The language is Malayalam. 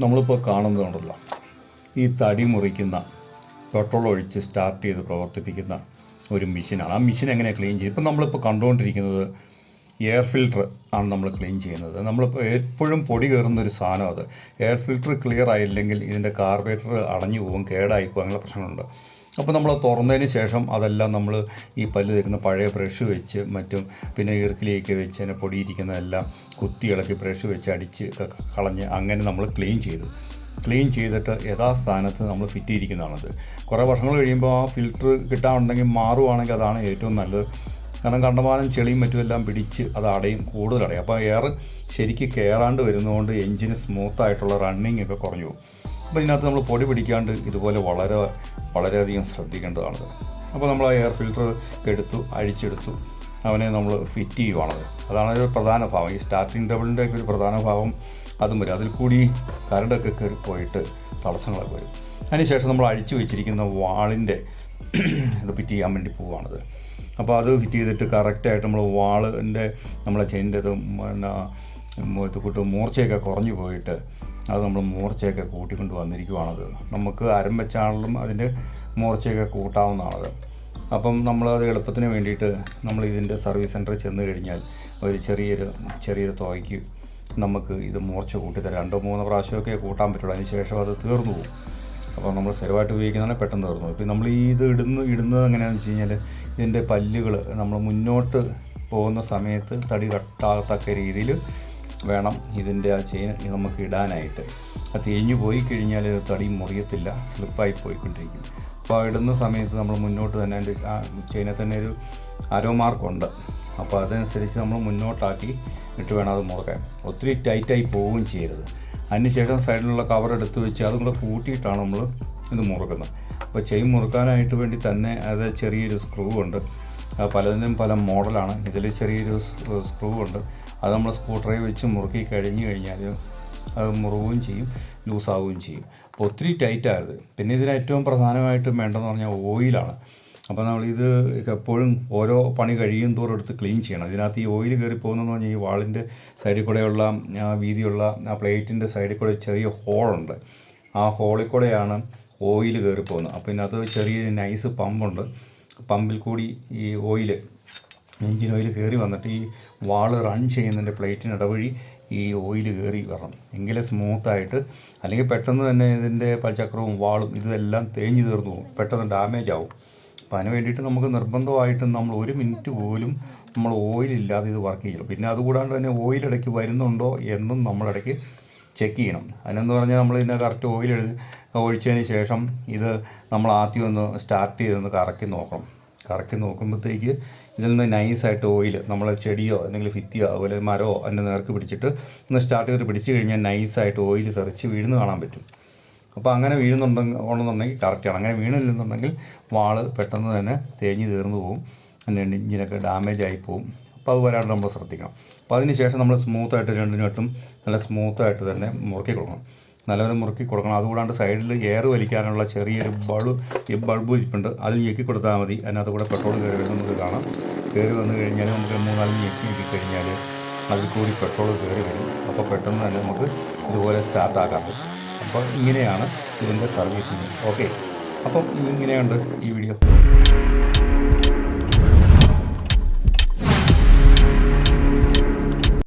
നമ്മളിപ്പോൾ കാണുന്നതുണ്ടല്ലോ ഈ തടി മുറിക്കുന്ന പെട്രോൾ ഒഴിച്ച് സ്റ്റാർട്ട് ചെയ്ത് പ്രവർത്തിപ്പിക്കുന്ന ഒരു മെഷീനാണ്. ആ മെഷീൻ എങ്ങനെ ക്ലീൻ ചെയ്യും ഇപ്പം നമ്മളിപ്പോൾ കണ്ടുകൊണ്ടിരിക്കുന്നത് എയർ ഫിൽട്ടർ ആണ് നമ്മൾ ക്ലീൻ ചെയ്യുന്നത്. നമ്മളിപ്പോൾ എപ്പോഴും പൊടി കയറുന്ന ഒരു സാധനം അത്. എയർ ഫിൽട്ടർ ക്ലിയർ ആയില്ലെങ്കിൽ ഇതിന്റെ കാർബേറ്റർ അടഞ്ഞു പോകും കേടായി പോകും അങ്ങനെയുള്ള പ്രശ്നങ്ങളുണ്ട്. അപ്പോൾ നമ്മൾ തുറന്നതിന് ശേഷം അതെല്ലാം നമ്മൾ ഈ പല്ല് തേക്കുന്ന പഴയ ബ്രഷ് വെച്ച് മറ്റും പിന്നെ ഈർക്കിലേക്ക് വെച്ച് അതിനെ പൊടിയിരിക്കുന്നതെല്ലാം കുത്തി ഇളക്കി ബ്രഷ് വെച്ച് അടിച്ച് കളഞ്ഞ് അങ്ങനെ നമ്മൾ ക്ലീൻ ചെയ്തു. ക്ലീൻ ചെയ്തിട്ട് യഥാസ്ഥാനത്ത് നമ്മൾ ഫിറ്റ് ചെയ്തിരിക്കുന്നതാണത് കുറേ വർഷങ്ങൾ കഴിയുമ്പോൾ ആ ഫിൽറ്റർ കിട്ടാനുണ്ടെങ്കിൽ മാറുവാണെങ്കിൽ അതാണ് ഏറ്റവും നല്ലത്. കാരണം കണ്ടമാനം ചെളിയും മറ്റും എല്ലാം പിടിച്ച് അത് അടയും കൂടുതൽ അടയും. അപ്പോൾ എയർ ശരിക്ക് കയറാണ്ട് വരുന്നതുകൊണ്ട് എഞ്ചിന് സ്മൂത്തായിട്ടുള്ള റണ്ണിങ് ഒക്കെ കുറഞ്ഞു പോകും. അപ്പോൾ ഇതിനകത്ത് നമ്മൾ പൊടി പിടിക്കാണ്ട് ഇതുപോലെ വളരെ വളരെയധികം ശ്രദ്ധിക്കേണ്ടതാണ്. അപ്പോൾ നമ്മൾ ആ എയർ ഫിൽറ്റർ എടുത്തു അഴിച്ചെടുത്തു. അവനെ നമ്മൾ ഫിറ്റ് ചെയ്യുവാണത് അതാണ് ഒരു പ്രധാന ഭാവം. ഈ സ്റ്റാർട്ടിംഗ് ഡബിളിന്റെ ഒക്കെ ഒരു പ്രധാന ഭാവം അതും വരും. അതിൽ കൂടി കരണ്ടൊക്കെ കയറി പോയിട്ട് തടസ്സങ്ങളൊക്കെ വരും. അതിനുശേഷം നമ്മൾ അഴിച്ചു വെച്ചിരിക്കുന്ന വാളിന്റെ ഇത് ഫിറ്റ് ചെയ്യാൻ വേണ്ടി പോവുകയാണത് അപ്പോൾ അത് ഫിറ്റ് ചെയ്തിട്ട് കറക്റ്റായിട്ട് നമ്മൾ വാളിന്റെ നമ്മളെ ചെയിന്റെ ഇത് പിന്നെ കൂട്ട് മൂർച്ചയൊക്കെ കുറഞ്ഞു പോയിട്ട് അത് നമ്മൾ മൂർച്ചയൊക്കെ കൂട്ടിക്കൊണ്ട് വന്നിരിക്കുവാണത്. നമുക്ക് അരം വെച്ചാണെങ്കിലും അതിന്റെ മൂർച്ചയൊക്കെ കൂട്ടാവുന്നതാണത് അപ്പം നമ്മൾ അത് എളുപ്പത്തിന് വേണ്ടിയിട്ട് നമ്മൾ ഇതിന്റെ സർവീസ് സെന്ററിൽ ചെന്ന് കഴിഞ്ഞാൽ ഒരു ചെറിയൊരു ചെറിയൊരു തുകയ്ക്ക് നമുക്ക് ഇത് മൂർച്ച കൂട്ടിത്തരാം. രണ്ടോ മൂന്നോ പ്രാവശ്യമൊക്കെ കൂട്ടാൻ പറ്റുള്ളൂ. അതിന് ശേഷം അത് തീർന്നു പോകും. അപ്പോൾ നമ്മൾ സ്ഥിരമായിട്ട് ഉപയോഗിക്കുന്നതാണ് പെട്ടെന്ന് തീർന്നു ഇപ്പം നമ്മൾ ഈ ഇത് ഇടുന്ന ഇടുന്നത് എങ്ങനെയാണെന്ന് വെച്ച് കഴിഞ്ഞാൽ ഇതിന്റെ പല്ലുകൾ നമ്മൾ മുന്നോട്ട് പോകുന്ന സമയത്ത് തടി കട്ടാകത്തക്ക രീതിയിൽ വേണം ഇതിന്റെ ആ ചെയിൻ നമുക്ക് ഇടാനായിട്ട്. അത് തേഞ്ഞു പോയി കഴിഞ്ഞാൽ ഇത് തടി മുറിയത്തില്ല സ്ലിപ്പായി പോയിക്കൊണ്ടിരിക്കും. അപ്പോൾ ഇടുന്ന സമയത്ത് നമ്മൾ മുന്നോട്ട് തന്നെ ആ ചെയിനെ തന്നെ ഒരു അരോ മാർക്കുണ്ട് അപ്പോൾ അതനുസരിച്ച് നമ്മൾ മുന്നോട്ടാക്കി ഇട്ട് വേണം അത് മുറുക്കാൻ. ഒത്തിരി ടൈറ്റായി പോവുകയും ചെയ്യരുത്. അതിനുശേഷം സൈഡിലുള്ള കവർ എടുത്ത് വെച്ച് അതും കൂടെ കൂട്ടിയിട്ടാണ് നമ്മൾ ഇത് മുറുക്കുന്നത്. അപ്പോൾ ചെയിൻ മുറുക്കാനായിട്ട് വേണ്ടി തന്നെ അത് ചെറിയൊരു സ്ക്രൂ ഉണ്ട്. പലതിനും പല മോഡലാണ്. ഇതിൽ ചെറിയൊരു സ്ക്രൂ ഉണ്ട് അത് നമ്മൾ സ്ക്രൂ ഡ്രൈവ് വെച്ച് മുറുക്കി കഴിഞ്ഞ് കഴിഞ്ഞാൽ അത് മുറുകുകയും ചെയ്യും ലൂസാവുകയും ചെയ്യും. അപ്പോൾ ഒത്തിരി ടൈറ്റായത് പിന്നെ ഇതിന് ഏറ്റവും പ്രധാനമായിട്ടും വേണ്ടതെന്ന് പറഞ്ഞാൽ ഓയിലാണ്. അപ്പോൾ നമ്മൾ ഇത് എപ്പോഴും ഓരോ പണി കഴിയും തോറും എടുത്ത് ക്ലീൻ ചെയ്യണം. ഇതിനകത്ത് ഈ ഓയിൽ കയറി പോകുന്നതെന്ന് പറഞ്ഞാൽ ഈ വാളിന്റെ സൈഡിൽ കൂടെയുള്ള ആ വീതിയുള്ള ആ പ്ലേറ്റിന്റെ സൈഡിൽ കൂടെ ചെറിയ ഹോളുണ്ട്. ആ ഹോളിൽ കൂടെയാണ് ഓയിൽ കയറി പോകുന്നത്. അപ്പോൾ ഇതിനകത്ത് ചെറിയ നൈസ് പമ്പുണ്ട്. പമ്പിൽ കൂടി ഈ ഓയിൽ എൻജിൻ ഓയിൽ കയറി വന്നിട്ട് ഈ വാൾ റൺ ചെയ്യുന്നതിന്റെ പ്ലേറ്റിന് ഇടവഴി ഈ ഓയിൽ കയറി വരണം. എങ്കിലേ സ്മൂത്തായിട്ട് അല്ലെങ്കിൽ പെട്ടെന്ന് തന്നെ ഇതിന്റെ പൽചക്രവും വാളും ഇതെല്ലാം തേഞ്ഞു തീർന്നു പോകും. പെട്ടെന്ന് ഡാമേജ് ആവും. അപ്പോൾ അതിന് വേണ്ടിയിട്ട് നമുക്ക് നിർബന്ധമായിട്ടും നമ്മൾ ഒരു മിനിറ്റ് പോലും നമ്മൾ ഓയിലില്ലാതെ ഇത് വർക്ക് ചെയ്യണം പിന്നെ അതുകൂടാണ്ട് തന്നെ ഓയിൽ ഇടയ്ക്ക് വരുന്നുണ്ടോ എന്നും നമ്മളിടയ്ക്ക് ചെക്ക് ചെയ്യണം. അതിനെന്ന് പറഞ്ഞാൽ നമ്മൾ ഇതിനെ കറക്റ്റ് ഓയിൽ എഴുതി ഒഴിച്ചതിന് ശേഷം ഇത് നമ്മൾ ആദ്യം ഒന്ന് സ്റ്റാർട്ട് ചെയ്തൊന്ന് കറക്കി നോക്കണം. കറക്കി നോക്കുമ്പോഴത്തേക്ക് ഇതിൽ നിന്ന് നൈസായിട്ട് ഓയിൽ നമ്മൾ ചെടിയോ അല്ലെങ്കിൽ ഫിത്തിയോ അതുപോലെ മരമോ അതിന്റെ നേർക്ക് പിടിച്ചിട്ട് ഒന്ന് സ്റ്റാർട്ട് ചെയ്തിട്ട് പിടിച്ചു കഴിഞ്ഞാൽ നൈസായിട്ട് ഓയിൽ തെറിച്ച് വീഴുന്ന കാണാൻ പറ്റും. അപ്പോൾ അങ്ങനെ വീഴുന്നുണ്ടെങ്കിൽ ഉണ്ടെന്നുണ്ടെങ്കിൽ കറക്റ്റാണ് അങ്ങനെ വീണില്ലെന്നുണ്ടെങ്കിൽ വാൾ പെട്ടെന്ന് തന്നെ തേഞ്ഞ് തീർന്നു പോകും അതിന്റെ എഞ്ചിനൊക്കെ ഡാമേജ് ആയി പോകും അപ്പോൾ അത് വരാണ്ട് നമ്മൾ ശ്രദ്ധിക്കണം. അപ്പോൾ അതിന് ശേഷം നമ്മൾ സ്മൂത്തായിട്ട് രണ്ടിനോട്ടും നല്ല സ്മൂത്തായിട്ട് തന്നെ മുറുക്കി കൊടുക്കണം. നല്ലപോലെ മുറുക്കി കൊടുക്കണം. അതുകൂടാണ്ട് സൈഡിൽ എയർ വലിക്കാനുള്ള ചെറിയൊരു ബൾബ് ഈ ബൾബ് ഇരിപ്പുണ്ട്. അതിൽ ഞെക്കി കൊടുത്താൽ മതി. അതിനകത്ത് കൂടെ പെട്രോൾ കയറി വരുന്നത് നമുക്ക് കാണാം. കയറി വന്നു കഴിഞ്ഞാൽ നമുക്ക് മൂന്നാൽ ഞെക്കി ഞെക്കി കഴിഞ്ഞാൽ അതിൽ കൂടി പെട്രോൾ കയറി വരും. അപ്പോൾ പെട്ടെന്ന് തന്നെ നമുക്ക് ഇതുപോലെ സ്റ്റാർട്ട് ആക്കാം. അപ്പോൾ ഇങ്ങനെയാണ് ഇതിന്റെ സർവീസിങ് ഓക്കെ. അപ്പം ഇങ്ങനെയുണ്ട് ഈ വീഡിയോ